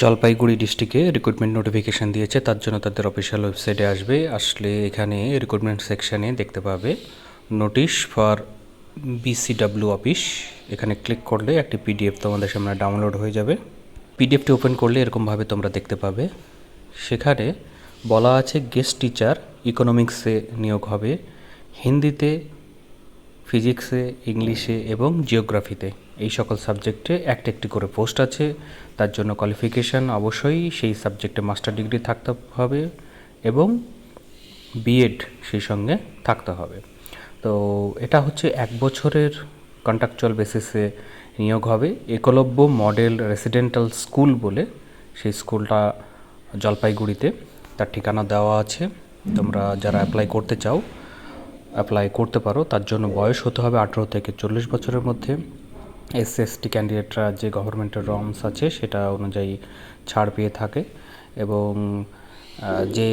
জলপাইগুড়ি ডিস্ট্রিক্টে recruitment notification দিয়েছে। তার জন্য তাদের অফিসিয়াল ওয়েবসাইটে আসবে। আসলে এখানে রিক্রুটমেন্ট সেকশানে দেখতে পাবে নোটিশ ফর বিসিডাব্লিউ অফিস এখানে ক্লিক করলে একটি পিডিএফ তোমাদের সামনে ডাউনলোড হয়ে যাবে। পিডিএফটি ওপেন করলে এরকমভাবে তোমরা দেখতে পাবে। সেখানে বলা আছে গেস্ট টিচার ইকোনমিক্সে নিয়োগ হবে। হিন্দিতে ফিজিক্সে, ইংলিশে এবং জিওগ্রাফিতে। এই সকল সাবজেক্টে একটা একটি করে পোস্ট আছে। তার জন্য কোয়ালিফিকেশান অবশ্যই সেই সাবজেক্টে মাস্টার ডিগ্রি থাকতে হবে এবং বিএড সেই সঙ্গে থাকতে হবে। তো এটা হচ্ছে এক বছরের কন্ট্রাকচুয়াল বেসিসে নিয়োগ হবে। একলব্য মডেল রেসিডেন্টাল স্কুল বলে সেই স্কুলটা জলপাইগুড়িতে। তার ঠিকানা দেওয়া আছে। তোমরা যারা অ্যাপ্লাই করতে চাও অ্যাপ্লাই করতে পারো, তার জন্য বয়স হতে হবে আঠেরো থেকে চল্লিশ বছরের মধ্যে। এস এসটি ক্যান্ডিডেটরা যে গভর্নমেন্টের রমস আছে, সেটা অনুযায়ী ছাড় পেয়ে থাকে এবং যে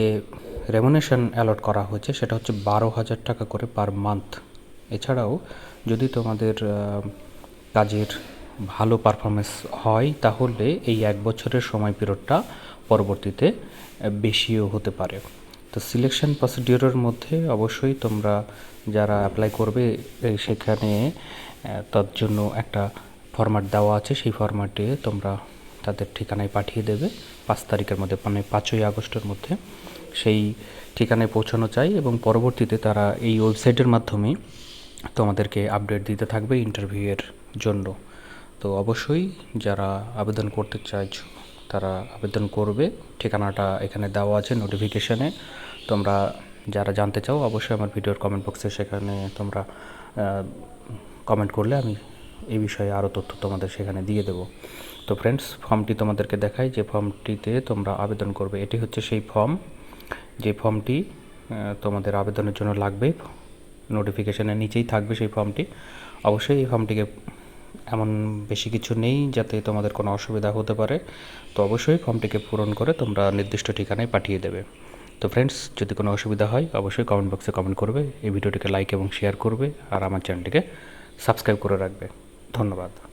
রেমুনেশন অ্যালট করা হয়েছে, সেটা হচ্ছে বারো হাজার টাকা করে পার মান্থ এছাড়াও যদি তোমাদের কাজের ভালো পারফরমেন্স হয়, তাহলে এই এক বছরের সময় পিরিয়ডটা পরবর্তীতে বেশিও হতে পারে। তো সিলেকশন প্রসিডিওরের মধ্যে অবশ্যই তোমরা যারা অ্যাপ্লাই করবে সেখানে তার জন্য একটা ফরম্যাট দেওয়া আছে। সেই ফরম্যাটে তোমরা তাদের ঠিকানায় পাঠিয়ে দেবে। পাঁচ তারিখের মধ্যে মানে পাঁচই আগস্টের মধ্যে সেই ঠিকানায় পৌঁছানো চাই এবং পরবর্তীতে তারা এই ওয়েবসাইটের মাধ্যমেই তোমাদেরকে আপডেট দিতে থাকবে ইন্টারভিউয়ের জন্য। তো অবশ্যই যারা আবেদন করতে চাইছো তারা আবেদন করবে। ঠিকানাটা এখানে দেওয়া আছে নোটিফিকেশানে তোমরা যারা জানতে চাও, অবশ্যই আমার ভিডিওর কমেন্ট বক্সে সেখানে তোমরা কমেন্ট করলে আমি এই বিষয়ে আরও তথ্য তোমাদের সেখানে দিয়ে দেবো। তো ফ্রেন্ডস ফর্মটি তোমাদেরকে দেখাই যে ফর্মটিতে তোমরা আবেদন করবে। এটি হচ্ছে সেই ফর্ম যে ফর্মটি তোমাদের আবেদনের জন্য লাগবে। নোটিফিকেশনের নিচেই থাকবে সেই ফর্মটি অবশ্যই এই ফর্মটিকে এমন বেশি কিছু নেই যাতে তোমাদের কোনো অসুবিধা হতে পারে। তো অবশ্যই ফর্মটিকে পূরণ করে তোমরা নির্দিষ্ট ঠিকানায় পাঠিয়ে দেবে। তো ফ্রেন্ডস যদি কোনো অসুবিধা হয়, অবশ্যই কমেন্ট বক্সে কমেন্ট করবে। এই ভিডিওটিকে লাইক এবং শেয়ার করবে। আর আমার চ্যানেলটিকে সাবস্ক্রাইব করে রাখবে। ধন্যবাদ।